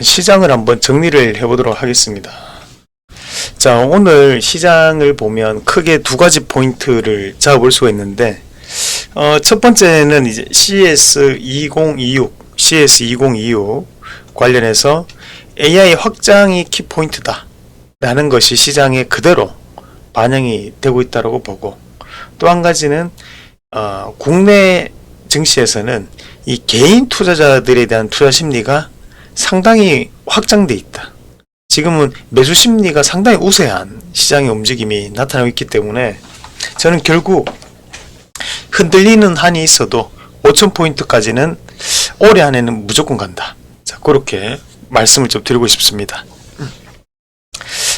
시장을 한번 정리를 해보도록 하겠습니다. 자, 오늘 시장을 보면 크게 두 가지 포인트를 잡아볼 수가 있는데, 어, 첫 번째는 이제 CS2026, CS2026 관련해서 AI 확장이 키포인트다. 라는 것이 시장에 그대로 반영이 되고 있다고 보고, 또 한 가지는, 어, 국내 증시에서는 이 개인 투자자들에 대한 투자 심리가 상당히 확장돼 있다. 지금은 매수 심리가 상당히 우세한 시장의 움직임이 나타나고 있기 때문에 저는 결국 흔들리는 한이 있어도 5,000포인트까지는 올해 안에는 무조건 간다. 자, 그렇게 말씀을 좀 드리고 싶습니다.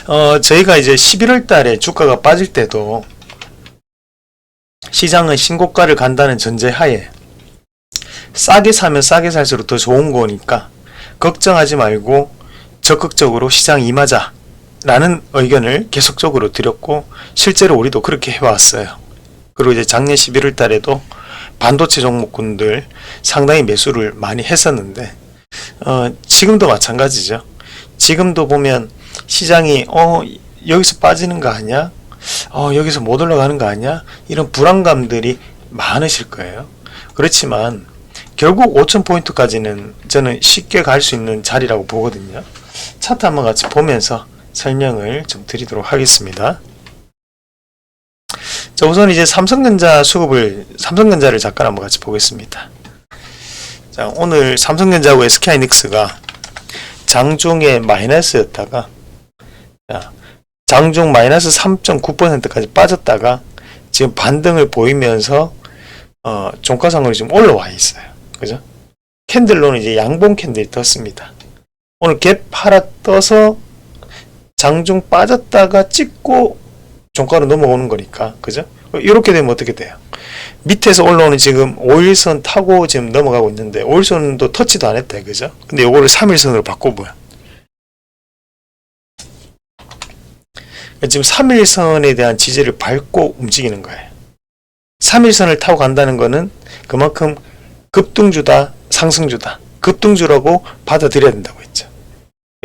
어, 저희가 이제 11월 달에 주가가 빠질 때도 시장은 신고가를 간다는 전제 하에 싸게 사면 싸게 살수록 더 좋은 거니까 걱정하지 말고 적극적으로 시장 임하자 라는 의견을 계속적으로 드렸고 실제로 우리도 그렇게 해왔어요. 그리고 이제 작년 11월 달에도 반도체 종목군들 상당히 매수를 많이 했었는데 어, 지금도 마찬가지죠. 지금도 보면 시장이 어 여기서 빠지는 거 아니야? 어 여기서 못 올라가는 거 아니야? 이런 불안감들이 많으실 거예요. 그렇지만 결국 5,000포인트까지는 저는 쉽게 갈 수 있는 자리라고 보거든요. 차트 한번 같이 보면서 설명을 좀 드리도록 하겠습니다. 자, 우선 이제 삼성전자 수급을, 삼성전자를 잠깐 한번 같이 보겠습니다. 자, 오늘 삼성전자하고 SK하이닉스가 장중에 마이너스였다가, 자, 장중 마이너스 3.9%까지 빠졌다가 지금 반등을 보이면서 어, 종가상으로 지금 올라와 있어요. 그죠? 캔들로는 이제 양봉 캔들이 떴습니다. 오늘 갭 하나 떠서 장중 빠졌다가 찍고 종가로 넘어오는 거니까. 그죠? 이렇게 되면 어떻게 돼요? 밑에서 올라오는 지금 5일선 타고 지금 넘어가고 있는데 5일선도 터치도 안 했다. 그죠? 근데 요거를 3일선으로 바꿔보여. 지금 3일선에 대한 지지를 밟고 움직이는 거예요. 3일선을 타고 간다는 거는 그만큼 급등주다, 상승주다. 급등주라고 받아들여야 된다고 했죠.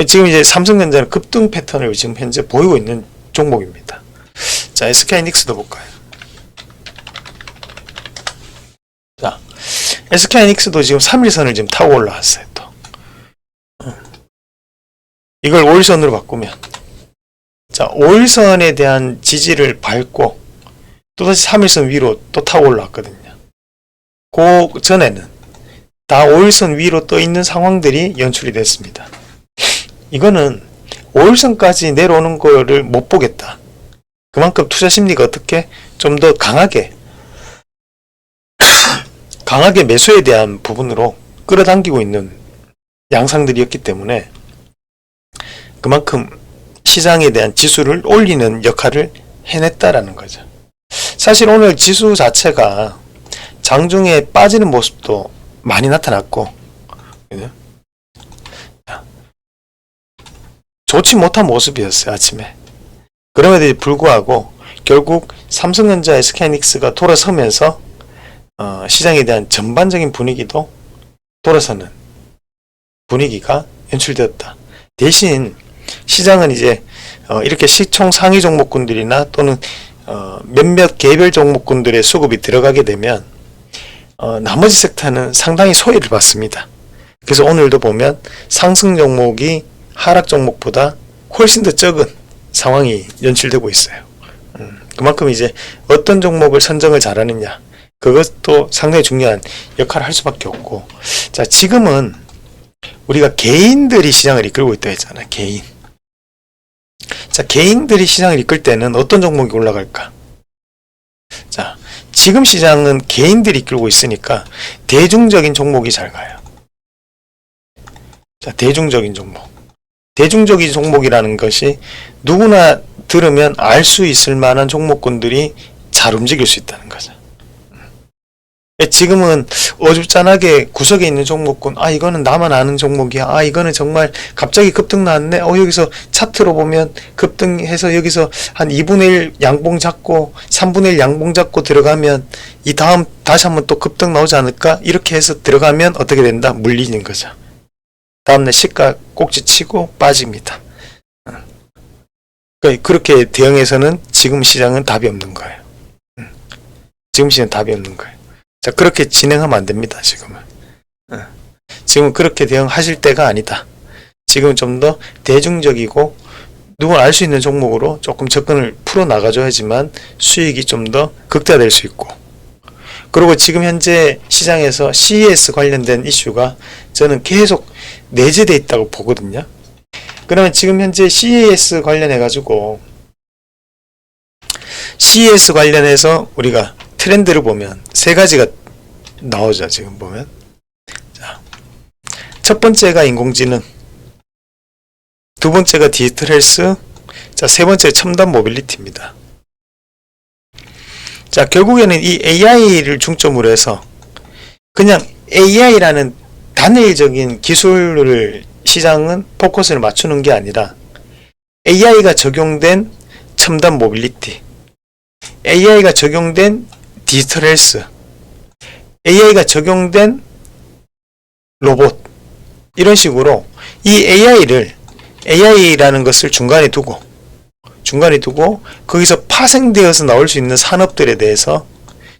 지금 이제 삼성전자는 급등 패턴을 지금 현재 보이고 있는 종목입니다. 자, SK하이닉스도 볼까요? 자, SK하이닉스도 지금 3일선을 지금 타고 올라왔어요, 또. 어. 이걸 5일선으로 바꾸면. 자, 5일선에 대한 지지를 밟고 또다시 3일선 위로 또 타고 올라왔거든요. 그 전에는 다 5일선 위로 떠 있는 상황들이 연출이 됐습니다. 이거는 5일선까지 내려오는 거를 못 보겠다. 그만큼 투자 심리가 어떻게 좀 더 강하게 강하게 매수에 대한 부분으로 끌어당기고 있는 양상들이었기 때문에 그만큼 시장에 대한 지수를 올리는 역할을 해냈다라는 거죠. 사실 오늘 지수 자체가 장중에 빠지는 모습도 많이 나타났고? 좋지 못한 모습이었어요 아침에. 그럼에도 불구하고 결국 삼성전자 SK하이닉스가 돌아서면서 어, 시장에 대한 전반적인 분위기도 돌아서는 분위기가 연출되었다. 대신 시장은 이제 어, 이렇게 시총 상위 종목군들이나 또는 어, 몇몇 개별 종목군들의 수급이 들어가게 되면 어, 나머지 섹터는 상당히 소외를 받습니다. 그래서 오늘도 보면 상승 종목이 하락 종목보다 훨씬 더 적은 상황이 연출되고 있어요. 음, 그만큼 이제 어떤 종목을 선정을 잘하느냐 그것도 상당히 중요한 역할을 할 수밖에 없고 자 지금은 우리가 개인들이 시장을 이끌고 있다 했잖아 개인 자 개인들이 시장을 이끌 때는 어떤 종목이 올라갈까 자 지금 시장은 개인들이 이끌고 있으니까 대중적인 종목이 잘 가요. 자, 대중적인 종목. 대중적인 종목이라는 것이 누구나 들으면 알 수 있을 만한 종목군들이 잘 움직일 수 있다는 거죠. 지금은 어줍잖하게 구석에 있는 종목군, 아, 이거는 나만 아는 종목이야. 아, 이거는 정말 갑자기 급등 나왔네. 어, 여기서 차트로 보면 급등해서 여기서 한 2분의 1 양봉 잡고 3분의 1 양봉 잡고 들어가면 이 다음 다시 한번 또 급등 나오지 않을까? 이렇게 해서 들어가면 어떻게 된다? 물리는 거죠. 다음날 시가 꼭지 치고 빠집니다. 어. 그러니까 그렇게 대응해서는 지금 시장은 답이 없는 거예요. 음. 지금 시장 은 답이 없는 거예요. 자, 그렇게 진행하면 안 됩니다, 지금은. 어. 지금은 그렇게 대응하실 때가 아니다. 지금은 좀더 대중적이고 누구나 알 수 있는 종목으로 조금 접근을 풀어 나가줘야지만 수익이 좀 더 극대화될 수 있고 그리고 지금 현재 시장에서 CES 관련된 이슈가 저는 계속 내재돼 있다고 보거든요. 그러면 지금 현재 CES 관련해 가지고 CES 관련해서 우리가 트렌드를 보면 세 가지가 나오죠. 지금 보면 자, 첫 번째가 인공지능, 두 번째가 디지털 헬스, 자, 세 번째 첨단 모빌리티입니다. 자, 결국에는 이 AI를 중점으로 해서 그냥 AI라는 단일적인 기술을 시장은 포커스를 맞추는 게 아니라 AI가 적용된 첨단 모빌리티, AI가 적용된 디지털 헬스, AI가 적용된 로봇. 이런 식으로 이 AI를 AI라는 것을 중간에 두고 중간에 두고 거기서 파생되어서 나올 수 있는 산업들에 대해서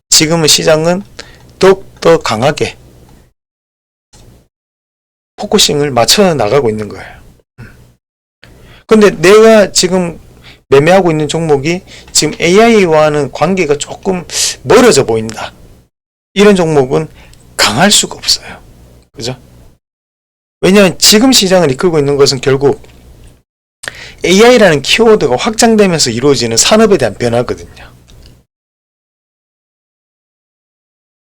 지금은 시장은 더욱더 강하게 포커싱을 맞춰 나가고 있는 거예요. 근데 내가 지금 매매하고 있는 종목이 지금 AI와는 관계가 조금 멀어져 보인다. 이런 종목은 강할 수가 없어요. 그죠? 왜냐하면 지금 시장을 이끌고 있는 것은 결국 AI라는 키워드가 확장되면서 이루어지는 산업에 대한 변화거든요.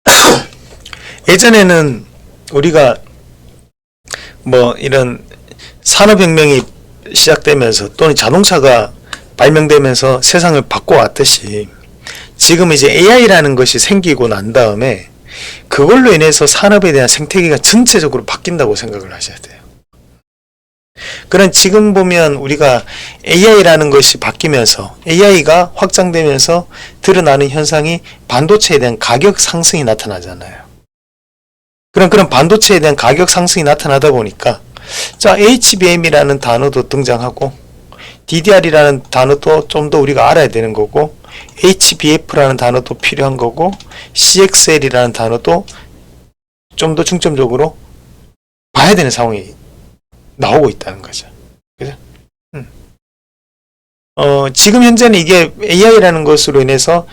예전에는 우리가 뭐 이런 산업혁명이 시작되면서 또는 자동차가 발명되면서 세상을 바꿔왔듯이 지금 이제 AI라는 것이 생기고 난 다음에 그걸로 인해서 산업에 대한 생태계가 전체적으로 바뀐다고 생각을 하셔야 돼요. 그런 지금 보면 우리가 AI라는 것이 바뀌면서 AI가 확장되면서 드러나는 현상이 반도체에 대한 가격 상승이 나타나잖아요. 그런 그런 반도체에 대한 가격 상승이 나타나다 보니까 자 HBM이라는 단어도 등장하고 DDR이라는 단어도 좀 더 우리가 알아야 되는 거고 HBF라는 단어도 필요한 거고 CXL이라는 단어도 좀 더 중점적으로 봐야 되는 상황이 나오고 있다는 거죠. 그죠? 음. 어, 지금 현재는 이게 AI라는 것으로 인해서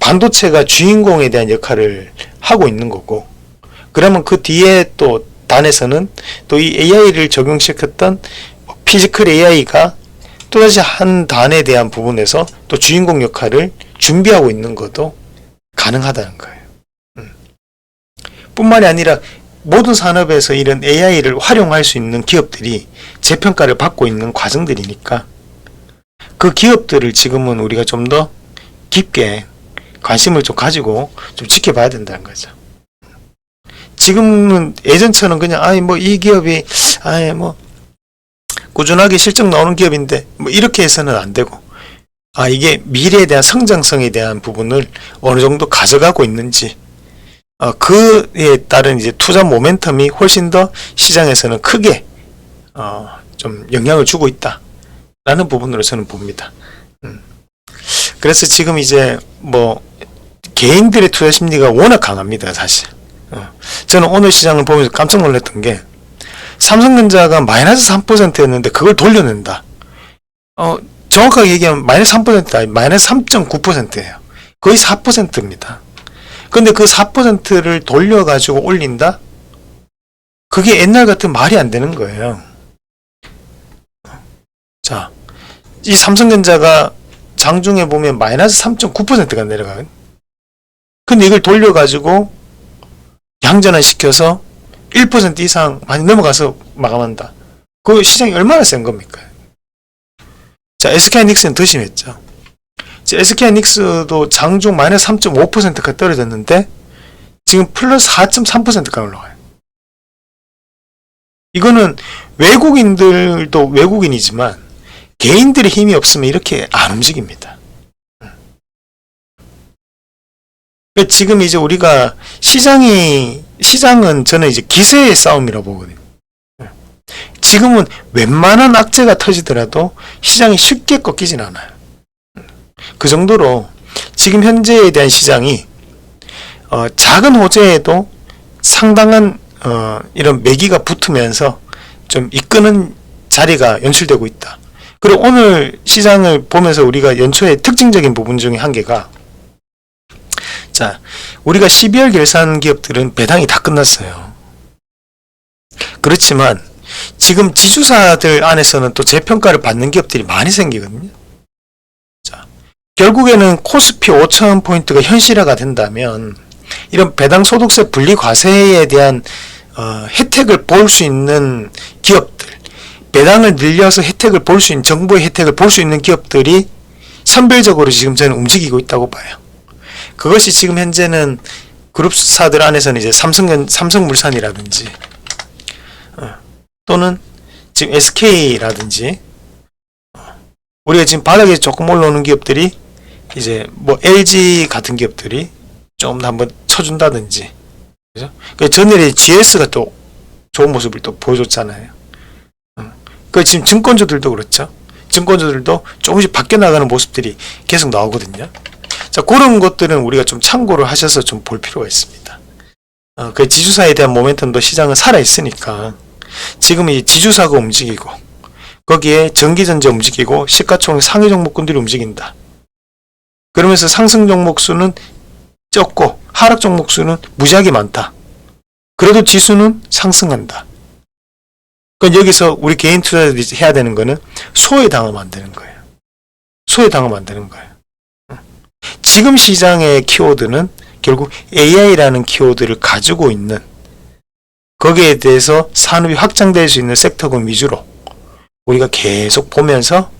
반도체가 주인공에 대한 역할을 하고 있는 거고, 그러면 그 뒤에 또 단에서는 또 이 AI를 적용시켰던 피지컬 AI가 또다시 한 단에 대한 부분에서 또 주인공 역할을 준비하고 있는 것도 가능하다는 거예요. 음. 뿐만이 아니라 모든 산업에서 이런 AI를 활용할 수 있는 기업들이 재평가를 받고 있는 과정들이니까 그 기업들을 지금은 우리가 좀 더 깊게 관심을 좀 가지고 좀 지켜봐야 된다는 거죠. 지금은 예전처럼 그냥 아이 뭐 이 기업이 아이 뭐 꾸준하게 실적 나오는 기업인데 뭐 이렇게 해서는 안 되고 아 이게 미래에 대한 성장성에 대한 부분을 어느 정도 가져가고 있는지 어, 그에 따른 이제 투자 모멘텀이 훨씬 더 시장에서는 크게 어, 좀 영향을 주고 있다라는 부분으로 저는 봅니다. 음. 그래서 지금 이제 뭐 개인들의 투자 심리가 워낙 강합니다, 사실. 어. 저는 오늘 시장을 보면서 깜짝 놀랐던 게 삼성전자가 마이너스 3%였는데 그걸 돌려낸다. 어, 정확하게 얘기하면 마이너스 3%다. 마이너스 3.9%예요. 거의 4%입니다. 근데 그 4%를 돌려가지고 올린다? 그게 옛날 같은 말이 안 되는 거예요. 자, 이 삼성전자가 장중에 보면 마이너스 3.9%가 내려가요. 근데 이걸 돌려가지고 양전환 시켜서 1% 이상 많이 넘어가서 마감한다. 그 시장이 얼마나 센 겁니까? 자, SK하이닉스는 더 심했죠. SK하이닉스도 장중 마이너스 3.5%가 떨어졌는데 지금 플러스 4.3%가 올라가요. 이거는 외국인들도 외국인이지만 개인들의 힘이 없으면 이렇게 안 움직입니다. 그러니까 지금 이제 우리가 시장이 시장은 저는 이제 기세의 싸움이라고 보거든요. 지금은 웬만한 악재가 터지더라도 시장이 쉽게 꺾이진 않아요. 그 정도로 지금 현재에 대한 시장이 어, 작은 호재에도 상당한 어, 이런 매기가 붙으면서 좀 이끄는 자리가 연출되고 있다. 그리고 오늘 시장을 보면서 우리가 연초에 특징적인 부분 중에 한 개가 자, 우리가 12월 결산 기업들은 배당이 다 끝났어요. 그렇지만 지금 지주사들 안에서는 또 재평가를 받는 기업들이 많이 생기거든요. 자, 결국에는 코스피 5천 포인트가 현실화가 된다면 이런 배당 소득세 분리 과세에 대한 어, 혜택을 볼 수 있는 기업들, 배당을 늘려서 혜택을 볼 수 있는 정부의 혜택을 볼 수 있는 기업들이 선별적으로 지금 저는 움직이고 있다고 봐요. 그것이 지금 현재는 그룹사들 안에서는 이제 삼성 삼성물산이라든지 어, 또는 지금 SK라든지 어, 우리가 지금 바닥에 조금 올라오는 기업들이 이제 뭐 LG 같은 기업들이 좀더 한번 쳐준다든지 그죠? 그 전일에 GS가 또 좋은 모습을 또 보여줬잖아요. 어, 그 지금 증권주들도 그렇죠. 증권주들도 조금씩 바뀌어 나가는 모습들이 계속 나오거든요. 자, 그런 것들은 우리가 좀 참고를 하셔서 좀 볼 필요가 있습니다. 어, 그 지주사에 대한 모멘텀도 시장은 살아있으니까 지금 이 지주사가 움직이고 거기에 전기전자 움직이고 시가총 상위 종목군들이 움직인다. 그러면서 상승 종목 수는 적고 하락 종목 수는 무지하게 많다. 그래도 지수는 상승한다. 그러니까 여기서 우리 개인 투자들이 해야 되는 거는 소외 당하면 안 되는 거예요. 소외 당하면 안 되는 거예요. 지금 시장의 키워드는 결국 AI라는 키워드를 가지고 있는 거기에 대해서 산업이 확장될 수 있는 섹터군 위주로 우리가 계속 보면서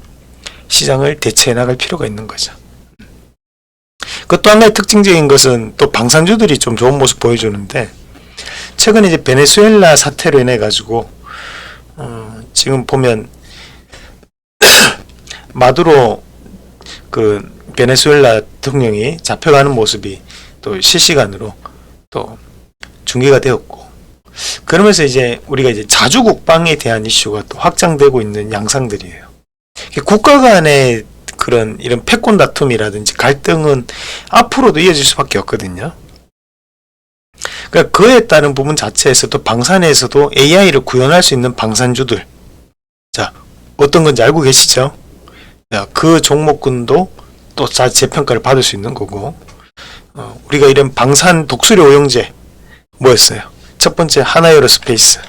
시장을 대체해 나갈 필요가 있는 거죠. 그또한 가지 특징적인 것은 또 방산주들이 좀 좋은 모습 보여주는데 최근에 이제 베네수엘라 사태로 인해 가지고 어, 지금 보면 마두로 그 베네수엘라 대통령이 잡혀가는 모습이 또 실시간으로 또 중계가 되었고 그러면서 이제 우리가 이제 자주 국방에 대한 이슈가 또 확장되고 있는 양상들이에요. 국가 간의 그런 이런 패권 다툼이라든지 갈등은 앞으로도 이어질 수밖에 없거든요. 그러니까 그에 따른 부분 자체에서도 방산에서도 AI를 구현할 수 있는 방산주들 자 어떤 건지 알고 계시죠? 자, 그 종목군도 또자 재평가를 받을 수 있는 거고. 어, 우리가 이런 방산 독수리 오용제 뭐였어요? 첫 번째 하나에어로스페이스.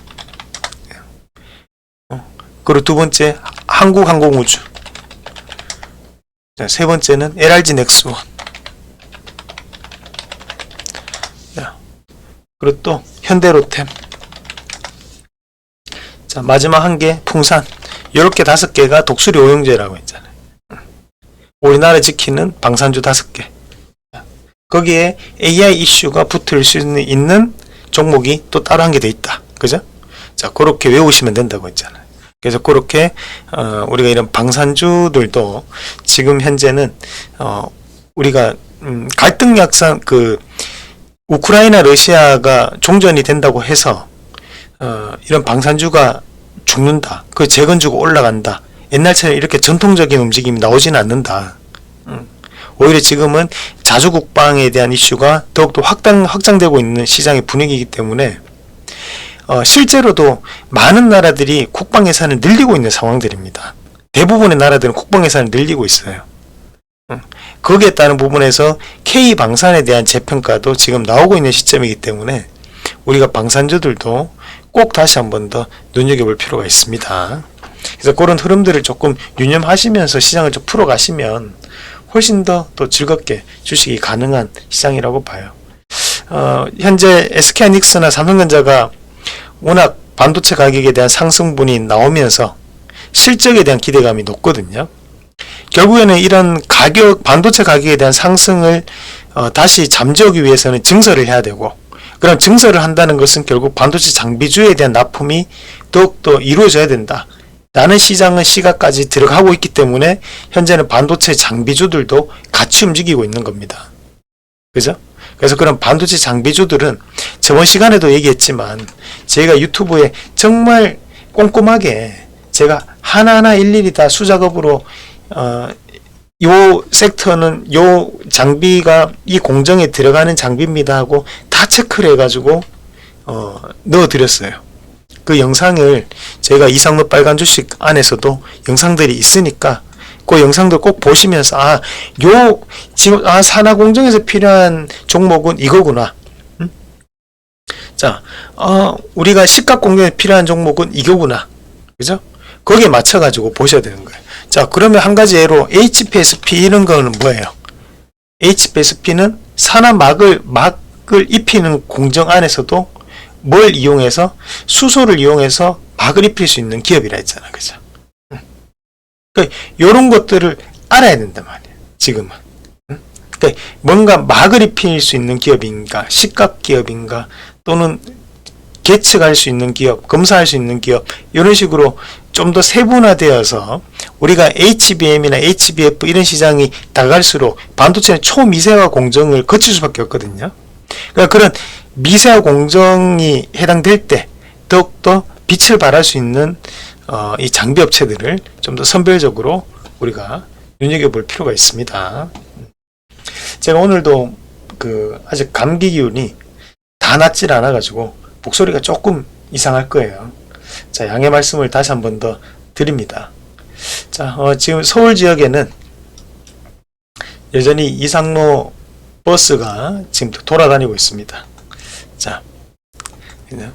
어, 그리고 두 번째 한국항공우주. 자, 세 번째는 LRG 넥스원. 자, 그리고 또 현대로템. 자 마지막 한 개 풍산. 이렇게 다섯 개가 독수리 오용제라고 했잖아요. 우리나라 지키는 방산주 다섯 개. 거기에 AI 이슈가 붙을 수 있는, 종목이 또 따로 한개더 있다. 그죠? 자, 그렇게 외우시면 된다고 했잖아요. 그래서 그렇게 어, 우리가 이런 방산주들도 지금 현재는 어, 우리가 음, 갈등 약상 그 우크라이나 러시아가 종전이 된다고 해서 어, 이런 방산주가 죽는다. 그 재건주가 올라간다. 옛날처럼 이렇게 전통적인 움직임이 나오지는 않는다. 음. 오히려 지금은 자주 국방에 대한 이슈가 더욱더 확장, 확장되고 있는 시장의 분위기이기 때문에 어, 실제로도 많은 나라들이 국방 예산을 늘리고 있는 상황들입니다. 대부분의 나라들은 국방 예산을 늘리고 있어요. 음. 거기에 따른 부분에서 K 방산에 대한 재평가도 지금 나오고 있는 시점이기 때문에 우리가 방산주들도 꼭 다시 한 번 더 눈여겨볼 필요가 있습니다. 그래서 그런 흐름들을 조금 유념하시면서 시장을 좀 풀어가시면 훨씬 더 또 즐겁게 주식이 가능한 시장이라고 봐요. 어, 현재 SK하이닉스나 삼성전자가 워낙 반도체 가격에 대한 상승분이 나오면서 실적에 대한 기대감이 높거든요. 결국에는 이런 가격, 반도체 가격에 대한 상승을 어, 다시 잠재우기 위해서는 증설을 해야 되고, 그럼 증설을 한다는 것은 결국 반도체 장비주에 대한 납품이 더욱더 이루어져야 된다. 라는 시장은 시각까지 들어가고 있기 때문에 현재는 반도체 장비주들도 같이 움직이고 있는 겁니다. 그죠? 그래서 그런 반도체 장비주들은 저번 시간에도 얘기했지만 제가 유튜브에 정말 꼼꼼하게 제가 하나하나 일일이 다 수작업으로 어, 요 섹터는 요 장비가 이 공정에 들어가는 장비입니다 하고 다 체크를 해가지고 어, 넣어드렸어요. 그 영상을 제가 이상로 빨간 주식 안에서도 영상들이 있으니까 그 영상들 꼭 보시면서 아 요 지금 아 산하 공정에서 필요한 종목은 이거구나. 음? 자, 어, 우리가 식각 공정에 필요한 종목은 이거구나. 그죠? 거기에 맞춰 가지고 보셔야 되는 거예요. 자, 그러면 한 가지 예로 HPSP 이런 거는 뭐예요? HPSP는 산화 막을 막을 입히는 공정 안에서도 뭘 이용해서 수소를 이용해서 막을 입힐 수 있는 기업이라 했잖아, 그죠? 응. 그러니까 이런 것들을 알아야 된단 말이에요. 지금은. 응? 그러니까 뭔가 막을 입힐 수 있는 기업인가, 식각 기업인가, 또는 계측할 수 있는 기업, 검사할 수 있는 기업 이런 식으로 좀 더 세분화되어서 우리가 HBM이나 HBF 이런 시장이 나갈수록 반도체는 초미세화 공정을 거칠 수밖에 없거든요. 그러니까 그런 미세화 공정이 해당될 때 더욱더 빛을 발할 수 있는 어, 이 장비 업체들을 좀 더 선별적으로 우리가 눈여겨볼 필요가 있습니다. 제가 오늘도 그 아직 감기 기운이 다 낫질 않아 가지고 목소리가 조금 이상할 거예요. 자, 양해 말씀을 다시 한 번 더 드립니다. 자, 어, 지금 서울 지역에는 여전히 이상로 버스가 지금 돌아다니고 있습니다. 자, 그냥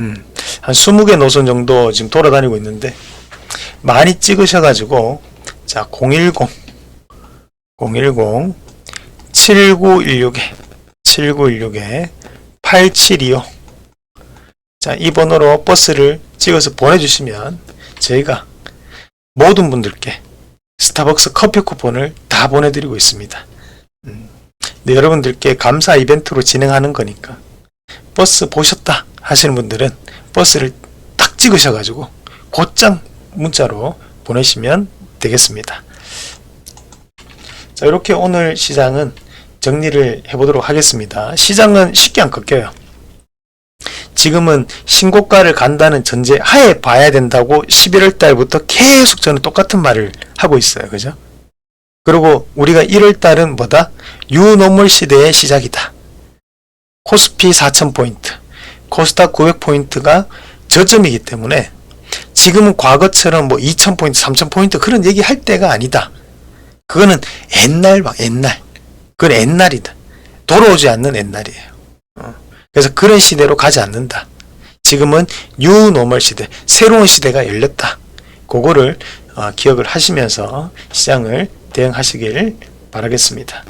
음, 한 20개 노선 정도 지금 돌아다니고 있는데 많이 찍으셔가지고 자, 010 010 7916에 7916에 8725 자, 이 번호로 버스를 찍어서 보내주시면 저희가 모든 분들께 스타벅스 커피 쿠폰을 다 보내드리고 있습니다. 음, 네, 여러분들께 감사 이벤트로 진행하는 거니까 버스 보셨다 하시는 분들은 버스를 딱 찍으셔 가지고 곧장 문자로 보내시면 되겠습니다. 자, 이렇게 오늘 시장은 정리를 해보도록 하겠습니다. 시장은 쉽게 안 꺾여요. 지금은 신고가를 간다는 전제 하에 봐야 된다고 11월 달부터 계속 저는 똑같은 말을 하고 있어요. 그죠? 그리고 우리가 1월 달은 뭐다? 유노멀 시대의 시작이다. 코스피 4000포인트, 코스닥 900포인트가 저점이기 때문에 지금은 과거처럼 뭐 2000포인트, 3000포인트 그런 얘기 할 때가 아니다. 그거는 옛날 봐, 옛날. 그건 옛날이다. 돌아오지 않는 옛날이에요. 어. 그래서 그런 시대로 가지 않는다. 지금은 뉴노멀 시대, 새로운 시대가 열렸다. 그거를 어, 기억을 하시면서 시장을 대응하시길 바라겠습니다.